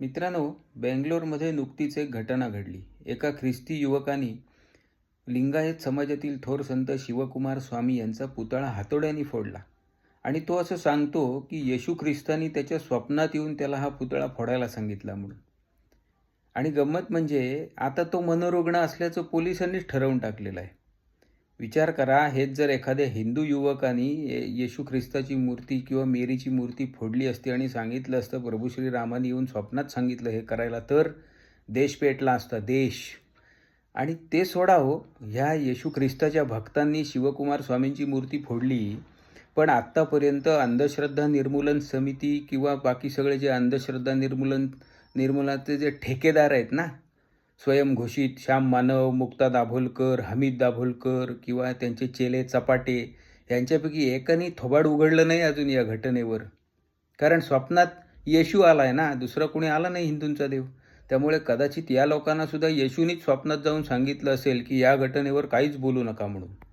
मित्रांनो बेंगलोरमध्ये नुकतीच एक घटना घडली. एका ख्रिस्ती युवकाने लिंगायत समाजातील थोर संत शिवकुमार स्वामी यांचा पुतळा हातोड्याने फोडला. आणि तो असं सांगतो की येशू ख्रिस्तानी त्याच्या स्वप्नात येऊन त्याला हा पुतळा फोडायला सांगितला म्हणून. आणि गंमत म्हणजे आता तो मनोरुग्ण असल्याचं पोलिसांनीच ठरवून टाकलेलं आहे. विचार करा हेच जर एखाद्या हिंदू युवकांनी ये- येशू ख्रिस्ताची मूर्ती किंवा मेरीची मूर्ती फोडली असती आणि सांगितलं असतं प्रभू श्रीरामाने येऊन स्वप्नात सांगितलं हे करायला तर देश पेटला असता देश. आणि ते सोडा हो ह्या येशू ख्रिस्ताच्या भक्तांनी शिवकुमार स्वामींची मूर्ती फोडली पण आत्तापर्यंत अंधश्रद्धा निर्मूलन समिती किंवा बाकी सगळे जे अंधश्रद्धा निर्मूलन निर्मूलनाचे जे ठेकेदार आहेत ना स्वयंघोषित श्याम मानव मुक्ता दाभोलकर हमीद दाभोलकर किंवा त्यांचे चेले चपाटे यांच्यापैकी एकाने थोबाड उघडलं नाही अजून या घटनेवर. कारण स्वप्नात येशू आला आहे ना दुसरा कोणी आला नाही हिंदूंचा देव. त्यामुळे कदाचित या लोकांनासुद्धा येशूनीच स्वप्नात जाऊन सांगितलं असेल की या घटनेवर काहीच बोलू नका म्हणून.